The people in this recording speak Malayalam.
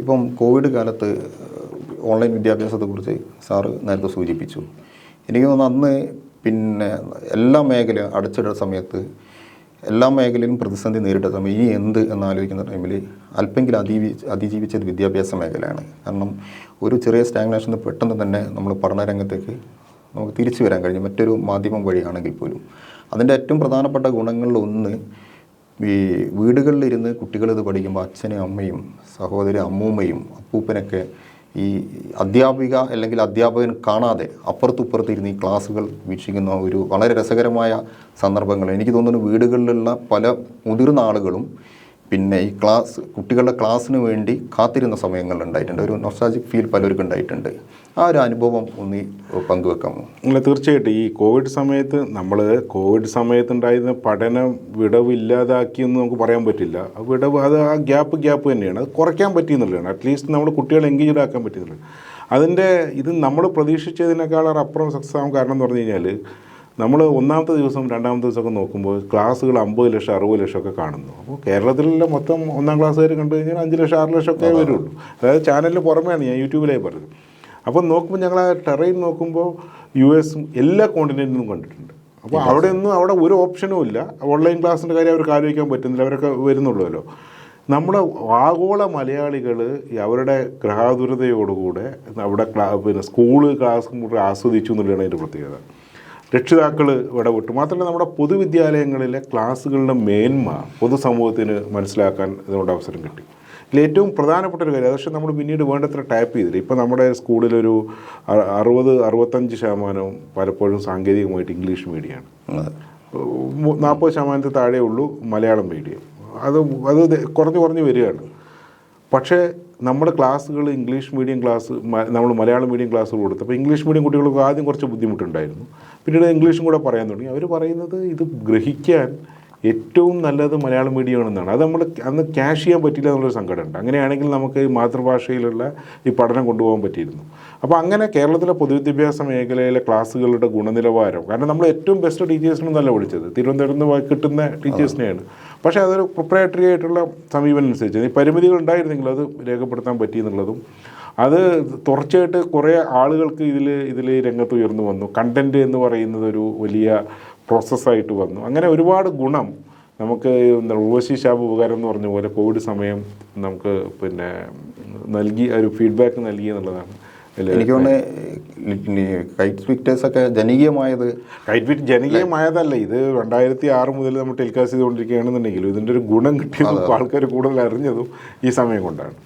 ഇപ്പം കോവിഡ് കാലത്ത് ഓൺലൈൻ വിദ്യാഭ്യാസത്തെക്കുറിച്ച് സാറ് നേരത്തെ സൂചിപ്പിച്ചു. എനിക്ക് തോന്നുന്നു അന്ന് പിന്നെ എല്ലാ മേഖല അടച്ചിട്ട സമയത്ത് എല്ലാ മേഖലയിലും പ്രതിസന്ധി നേരിട്ട സമയം ഇനി എന്ത് എന്നാലോചിക്കുന്ന ടൈമിൽ അല്പെങ്കിലും അതിജീവി അതിജീവിച്ചത് വിദ്യാഭ്യാസ മേഖലയാണ്. കാരണം ഒരു ചെറിയ സ്റ്റാഗ്നേഷന് പെട്ടെന്ന് തന്നെ നമ്മൾ പഠനരംഗത്തേക്ക് നമുക്ക് തിരിച്ചു വരാൻ കഴിഞ്ഞു മറ്റൊരു മാധ്യമം വഴിയാണെങ്കിൽ പോലും. അതിന്റെ ഏറ്റവും പ്രധാനപ്പെട്ട ഗുണങ്ങളിൽ ഒന്ന് ഈ വീടുകളിലിരുന്ന് കുട്ടികളിത് പഠിക്കുമ്പോൾ അച്ഛനും അമ്മയും സഹോദരി അമ്മൂമ്മയും അപ്പൂപ്പനൊക്കെ ഈ അധ്യാപിക അല്ലെങ്കിൽ അധ്യാപകൻ കാണാതെ അപ്പുറത്തുപ്പുറത്ത് ഇരുന്ന് ഈ ക്ലാസ്സുകൾ വീക്ഷിക്കുന്ന ഒരു വളരെ രസകരമായ സന്ദർഭങ്ങൾ. എനിക്ക് തോന്നുന്നു വീടുകളിലുള്ള പല മുതിർന്ന ആളുകളും പിന്നെ ഈ ക്ലാസ് കുട്ടികളുടെ ക്ലാസ്സിന് വേണ്ടി കാത്തിരുന്ന സമയങ്ങൾ ഉണ്ടായിട്ടുണ്ട്. ഒരു നൊസ്റ്റാജിക് ഫീൽ പലർക്കും ഉണ്ടായിട്ടുണ്ട്. ആ ഒരു അനുഭവം ഒന്ന് പങ്കുവെക്കാമോ അല്ല തീർച്ചയായിട്ടും. ഈ കോവിഡ് സമയത്ത് നമ്മൾ കോവിഡ് സമയത്തുണ്ടായിരുന്ന പഠനം വിടവ് ഇല്ലാതാക്കിയെന്ന് നമുക്ക് പറയാൻ പറ്റില്ല. ആ വിടവ് അത് ആ ഗ്യാപ്പ് ഗ്യാപ്പ് തന്നെയാണ്. അത് കുറയ്ക്കാൻ പറ്റിയെന്നുള്ളതാണ് അറ്റ്ലീസ്റ്റ് നമ്മൾ കുട്ടികളെ എൻഗേജ്ഡ് ആക്കാൻ പറ്റിയെന്നുള്ളത് അതിന്റെ ഇത് നമ്മൾ പ്രതീക്ഷിച്ചതിനേക്കാളേറെ അപ്പുറം സക്സസ് ആവാൻ കാരണം എന്ന് പറഞ്ഞു കഴിഞ്ഞാൽ നമ്മൾ ഒന്നാമത്തെ ദിവസം രണ്ടാമത്തെ ദിവസമൊക്കെ നോക്കുമ്പോൾ ക്ലാസ്സുകൾ അമ്പത് ലക്ഷം അറുപത് ലക്ഷം ഒക്കെ കാണുന്നു. അപ്പോൾ കേരളത്തിലുള്ള മൊത്തം ഒന്നാം ക്ലാസ്സുകാർ കണ്ടു കഴിഞ്ഞാൽ അഞ്ച് ലക്ഷം ആറ് ലക്ഷം ഒക്കെ വരുള്ളൂ. അതായത് ചാനലിന് പുറമെയാണ് ഞാൻ യൂട്യൂബിലായി പറഞ്ഞത് അപ്പോൾ നോക്കുമ്പോൾ ഞങ്ങൾ ആ ടെറൈൻ നോക്കുമ്പോൾ യു എസും എല്ലാ കോണ്ടിനെന്റിനും കണ്ടിട്ടുണ്ട്. അപ്പോൾ അവിടെ ഒന്നും അവിടെ ഒരു ഓപ്ഷനും ഇല്ല. ഓൺലൈൻ ക്ലാസ്സിന്റെ കാര്യം അവർക്ക് ആലോചിക്കാൻ പറ്റുന്നില്ല. അവരൊക്കെ വരുന്നുള്ളൂല്ലോ. നമ്മുടെ ആഗോള മലയാളികൾ അവരുടെ ഗ്രഹാതുരതയോടുകൂടെ അവിടെ ക്ലാ പിന്നെ സ്കൂൾ ക്ലാസ് ആസ്വദിച്ചു എന്നുള്ളതാണ് അതിന്റെ പ്രത്യേകത. രക്ഷിതാക്കൾ ഇടപെട്ടു മാത്രമല്ല നമ്മുടെ പൊതുവിദ്യാലയങ്ങളിലെ ക്ലാസ്സുകളുടെ മേന്മ പൊതുസമൂഹത്തിന് മനസ്സിലാക്കാൻ ഇതിനോട് അവസരം കിട്ടി. ഇതിൽ ഏറ്റവും പ്രധാനപ്പെട്ട ഒരു കാര്യം പക്ഷേ നമ്മൾ പിന്നീട് വേണ്ടത്ര ടാപ്പ് ചെയ്തില്ല. ഇപ്പോൾ നമ്മുടെ സ്കൂളിലൊരു അറുപത് അറുപത്തഞ്ച് ശതമാനവും പലപ്പോഴും സാങ്കേതികമായിട്ട് ഇംഗ്ലീഷ് മീഡിയമാണ് നാൽപ്പത് ശതമാനത്തിൽ താഴെ ഉള്ളൂ മലയാളം മീഡിയം. അത് അത് കുറഞ്ഞു കുറഞ്ഞു വരികയാണ്. പക്ഷേ നമ്മുടെ ക്ലാസ്സുകൾ ഇംഗ്ലീഷ് മീഡിയം ക്ലാസ് നമ്മൾ മലയാളം മീഡിയം ക്ലാസ്സുകൾ കൊടുത്തു. അപ്പോൾ ഇംഗ്ലീഷ് മീഡിയം കുട്ടികൾക്ക് ആദ്യം കുറച്ച് ബുദ്ധിമുട്ടുണ്ടായിരുന്നു. പിന്നീട് ഇംഗ്ലീഷും കൂടെ പറയാൻ തുടങ്ങി. അവർ പറയുന്നത് ഇത് ഗ്രഹിക്കാൻ ഏറ്റവും നല്ലത് മലയാളം മീഡിയമാണെന്നാണ് അത് നമ്മൾ അന്ന് ക്യാഷ് ചെയ്യാൻ പറ്റില്ല എന്നുള്ളൊരു സങ്കടമുണ്ട്. അങ്ങനെയാണെങ്കിൽ നമുക്ക് ഈ മാതൃഭാഷയിലുള്ള ഈ പഠനം കൊണ്ടുപോകാൻ പറ്റിയിരുന്നു. അപ്പോൾ അങ്ങനെ കേരളത്തിലെ പൊതുവിദ്യാഭ്യാസ മേഖലയിലെ ക്ലാസ്സുകളുടെ ഗുണനിലവാരം കാരണം നമ്മൾ ഏറ്റവും ബെസ്റ്റ് ടീച്ചേഴ്സിനൊന്നല്ല വിളിച്ചത്. തിരുവനന്തപുരത്ത് നിന്ന് കിട്ടുന്ന ടീച്ചേഴ്സിനെയാണ് പക്ഷേ അതൊരു പ്രൊപ്പറേറ്ററി ആയിട്ടുള്ള സമീപനം അനുസരിച്ച് ഈ പരിമിതികൾ ഉണ്ടായിരുന്നെങ്കിൽ അത് രേഖപ്പെടുത്താൻ പറ്റി എന്നുള്ളതും അത് തുടർച്ചയായിട്ട് കുറേ ആളുകൾക്ക് ഇതിൽ ഇതിൽ രംഗത്ത് ഉയർന്നു വന്നു. കണ്ടന്റ് എന്ന് പറയുന്നത് ഒരു വലിയ പ്രോസസ്സായിട്ട് വന്നു. അങ്ങനെ ഒരുപാട് ഗുണം നമുക്ക് ഉർവശി ഷാബ് ഉപകാരം എന്ന് പറഞ്ഞ പോലെ കോവിഡ് സമയം നമുക്ക് പിന്നെ നൽകി ഒരു ഫീഡ്ബാക്ക് നൽകി എന്നുള്ളതാണ്. എനിക്ക് കൈറ്റ് ഒക്കെ ജനകീയമായത് കൈറ്റ് ഫിറ്റ് ജനകീയമായതല്ല. ഇത് രണ്ടായിരത്തി ആറ് മുതൽ നമ്മൾ ടെലികാസ്റ്റ് ചെയ്തുകൊണ്ടിരിക്കുകയാണെന്നുണ്ടെങ്കിലും ഇതിന്റെ ഒരു ഗുണം കിട്ടിയതും ആൾക്കാർ കൂടുതൽ അറിഞ്ഞതും ഈ സമയം കൊണ്ടാണ്.